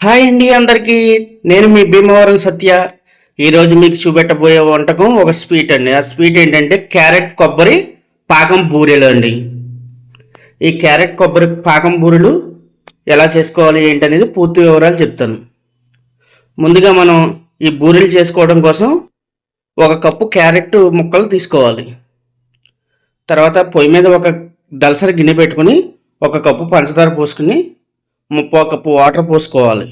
Hi అండి అందరికీ. నేను మీ భీమవరం సత్య. ఈరోజు మీకు చూపెట్టబోయే వంటకం ఒక స్వీట్ అండి. ఆ స్వీట్ ఏంటంటే క్యారెట్ కొబ్బరి పాకం బూరెలు అండి. ఈ క్యారెట్ కొబ్బరి పాకం బూరెలు ఎలా చేసుకోవాలి ఏంటనేది పూర్తి వివరాలు చెప్తాను. ముందుగా మనం ఈ బూరెలు చేసుకోవడం కోసం ఒక కప్పు క్యారెట్ ముక్కలు తీసుకోవాలి. తర్వాత పొయ్యి మీద ఒక దలసరి గిన్నె పెట్టుకుని ఒక కప్పు పంచదార పోసుకుని ముప్పో కప్పు వాటర్ పోసుకోవాలి.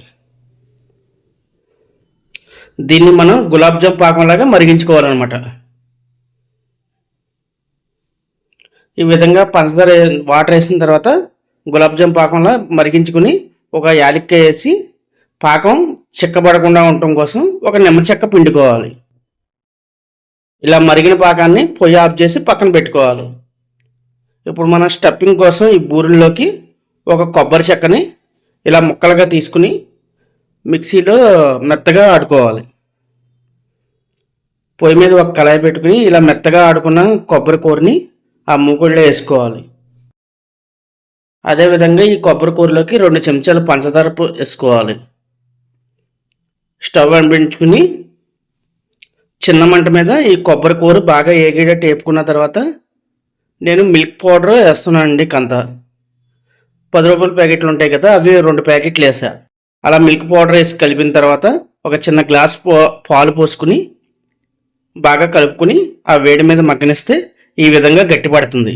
దీన్ని మనం గులాబ్ జామ్ పాకంలాగా మరిగించుకోవాలన్నమాట. ఈ విధంగా పంచదార వాటర్ వేసిన తర్వాత గులాబ్ జామ్ పాకంలా మరిగించుకుని ఒక యాలక్కాయ వేసి పాకం చిక్కబడకుండా ఉండటం కోసం ఒక నిమ్మ చెక్క పిండుకోవాలి. ఇలా మరిగిన పాకాన్ని పొయ్యి ఆఫ్ చేసి పక్కన పెట్టుకోవాలి. ఇప్పుడు మనం స్టఫింగ్ కోసం ఈ బూరెల్లోకి ఒక కొబ్బరి చెక్కని ఇలా ముక్కలుగా తీసుకుని మిక్సీలో మెత్తగా ఆడుకోవాలి. పొయ్యి మీద ఒక కళాయి పెట్టుకుని ఇలా మెత్తగా ఆడుకున్న కొబ్బరి కూరని ఆ మూకుడిలో వేసుకోవాలి. అదేవిధంగా ఈ కొబ్బరి కూరలోకి రెండు చెంచాలు పంచదార వేసుకోవాలి. స్టవ్ అంటించుకుని చిన్న మంట మీద ఈ కొబ్బరి కూర బాగా ఏగేటట్టు వేపుకున్న తర్వాత నేను మిల్క్ పౌడర్ వేస్తున్నానండి కంత పది రూపాయల ప్యాకెట్లు ఉంటాయి కదా అవి రెండు ప్యాకెట్లు వేసా. అలా మిల్క్ పౌడర్ వేసి కలిపిన తర్వాత ఒక చిన్న గ్లాస్ పో పాలు పోసుకుని బాగా కలుపుకుని ఆ వేడి మీద మగ్గనిస్తే ఈ విధంగా గట్టిపడుతుంది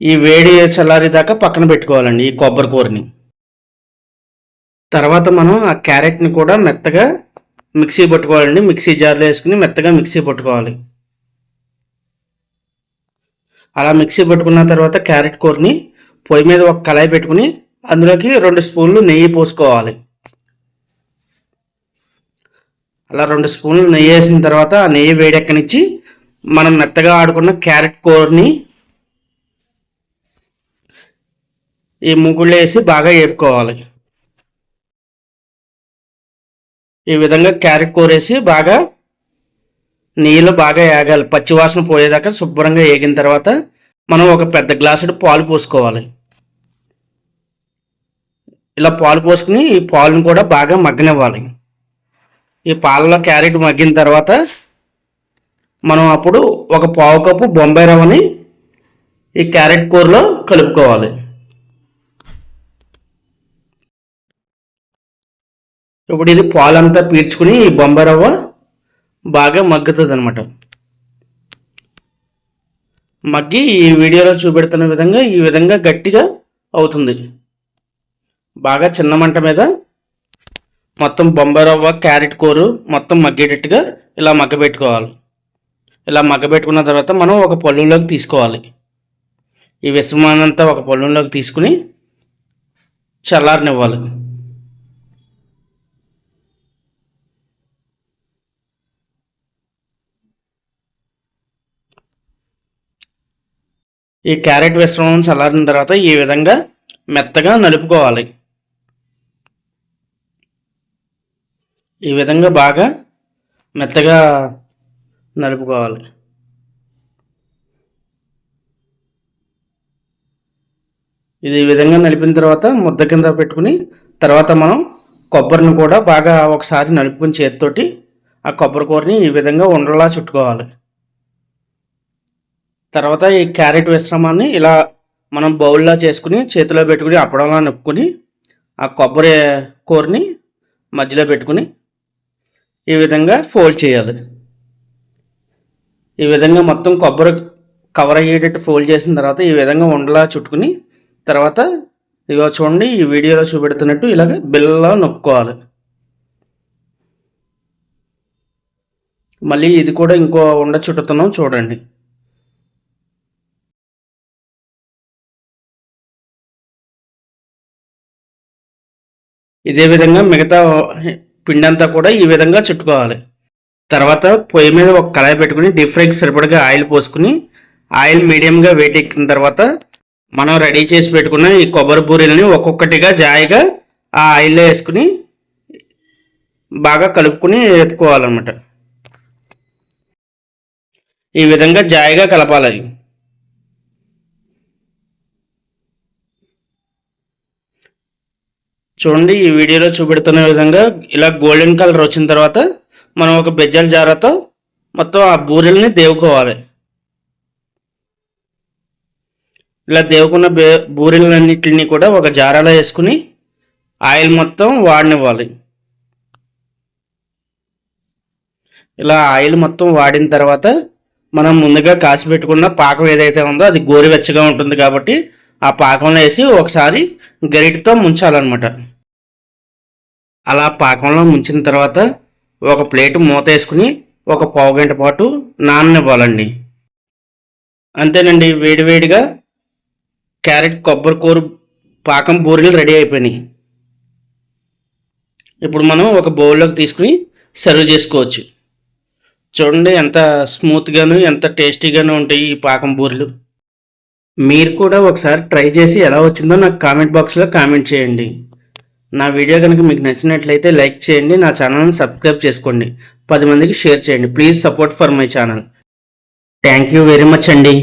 ఈ వేడి చల్లారేదాకా పక్కన పెట్టుకోవాలండి ఈ కొబ్బరి కూరని. తర్వాత మనం ఆ క్యారెట్ని కూడా మెత్తగా మిక్సీ పట్టుకోవాలండి మిక్సీ జార్లో వేసుకుని మెత్తగా మిక్సీ పట్టుకోవాలి. అలా మిక్సీ పట్టుకున్న తర్వాత క్యారెట్ కూరని పొయ్యి మీద ఒక కళాయి పెట్టుకుని అందులోకి రెండు స్పూన్లు నెయ్యి పోసుకోవాలి. అలా రెండు స్పూన్లు నెయ్యి వేసిన తర్వాత ఆ నెయ్యి వేడెక్కనిచ్చి మనం మెత్తగా ఆడుకున్న క్యారెట్ కూరని ఈ ముగ్గుళ్ళు వేసి బాగా వేపుకోవాలి ఈ విధంగా క్యారెట్ కూర వేసి బాగా నీళ్ళు బాగా ఏగాలి. పచ్చివాసన పోయేదాకా శుభ్రంగా ఏగిన తర్వాత మనం ఒక పెద్ద గ్లాసుడు పాలు పోసుకోవాలి. ఇలా పాలు పోసుకుని ఈ పాలను కూడా బాగా మగ్గనివ్వాలి. ఈ పాలలో క్యారెట్ మగ్గిన తర్వాత మనం అప్పుడు ఒక పావు కప్పు బొంబాయి రవ్వని ఈ క్యారెట్ కూరలో కలుపుకోవాలి. ఇప్పుడు ఇది పాలంతా పీల్చుకుని ఈ బొంబాయి రవ్వ బాగా మగ్గుతుంది అనమాట మగ్గి ఈ వీడియోలో చూపెడుతున్న విధంగా ఈ విధంగా గట్టిగా అవుతుంది. బాగా చిన్న మంట మీద మొత్తం బొంబాయి రవ్వ క్యారెట్ కూర మొత్తం మగ్గేటట్టుగా ఇలా మగ్గబెట్టుకోవాలి ఇలా మగ్గబెట్టుకున్న తర్వాత మనం ఒక పళ్ళులోకి తీసుకోవాలి. ఈ విశ్రమానంతా ఒక పళ్ళులోకి తీసుకుని చల్లారనివ్వాలి. ఈ క్యారెట్ విశ్రమం చల్లారిన తర్వాత ఈ విధంగా మెత్తగా నలుపుకోవాలి. ఈ విధంగా బాగా మెత్తగా నలుపుకోవాలి. ఇది ఈ విధంగా నలిపిన తర్వాత ముద్ద కింద పెట్టుకుని తర్వాత మనం కొబ్బరిని కూడా బాగా ఒకసారి నలుపుకుని చేతితోటి ఆ కొబ్బరి కూరని ఈ విధంగా ఉండలా చుట్టుకోవాలి. తర్వాత ఈ క్యారెట్ మిశ్రమాన్ని ఇలా మనం బౌల్లో చేసుకుని చేతిలో పెట్టుకుని అప్పడంలా నొక్కుని ఆ కొబ్బరి కూరని మధ్యలో పెట్టుకుని ఈ విధంగా ఫోల్డ్ చేయాలి. ఈ విధంగా మొత్తం కొబ్బరి కవర్ అయ్యేటట్టు ఫోల్డ్ చేసిన తర్వాత ఈ విధంగా ఉండలా చుట్టుకుని తర్వాత ఇదిగో చూడండి ఈ వీడియోలో చూపెడుతున్నట్టు ఇలాగ బిల్లలో నొక్కోవాలి. మళ్ళీ ఇది కూడా ఇంకో ఉండ చుట్టుతున్నాం చూడండి. ఇదే విధంగా మిగతా పిండంతా కూడా ఈ విధంగా చుట్టుకోవాలి. తర్వాత పొయ్యి మీద ఒక కళాయి పెట్టుకుని డీప్ ఫ్రైకి సరిపడగా ఆయిల్ పోసుకుని ఆయిల్ మీడియంగా వేటెక్కిన తర్వాత మనం రెడీ చేసి పెట్టుకున్న ఈ కొబ్బరి పూరీలని ఒక్కొక్కటిగా జాయిగా ఆ ఆయిల్లో వేసుకుని బాగా కలుపుకుని వేపుకోవాలన్నమాట ఈ విధంగా జాయిగా కలపాలి. చూడండి ఈ వీడియోలో చూపెడుతున్న విధంగా ఇలా గోల్డెన్ కలర్ వచ్చిన తర్వాత మనం ఒక బెజ్జల జారాతో మొత్తం ఆ బూరెల్ని దేవుకోవాలి. ఇలా దేవుకున్న బే బూరెలన్నిటిని కూడా ఒక జారాలో వేసుకుని ఆయిల్ మొత్తం వాడినివ్వాలి. ఇలా ఆయిల్ మొత్తం వాడిన తర్వాత మనం ముందుగా కాసి పెట్టుకున్న పాకం ఏదైతే ఉందో అది గోరువెచ్చగా ఉంటుంది కాబట్టి ఆ పాకంలో వేసి ఒకసారి గరిటతో ముంచాలన్నమాట. అలా పాకంలో ముంచిన తర్వాత ఒక ప్లేట్ మూత వేసుకుని ఒక పావు గంట పాటు నాననివ్వాలండి. అంతేనండి వేడివేడిగా క్యారెట్ కొబ్బరి కూర పాకం బూరెలు రెడీ అయిపోయినాయి. ఇప్పుడు మనం ఒక బౌల్లోకి తీసుకుని సర్వ్ చేసుకోవచ్చు. చూడండి ఎంత స్మూత్గాను ఎంత టేస్టీగాను ఉంటాయి ఈ పాకం బూరెలు. మీరు కూడా ఒకసారి ట్రై చేసి ఎలా వచ్చిందో నాకు కామెంట్ బాక్స్లో కామెంట్ చేయండి. నా వీడియో కనుక మీకు నచ్చినట్లయితే లైక్ చేయండి నా ఛానల్ని సబ్స్క్రైబ్ చేసుకోండి. పది మందికి షేర్ చేయండి. Please support for my channel. Thank you very much అండి.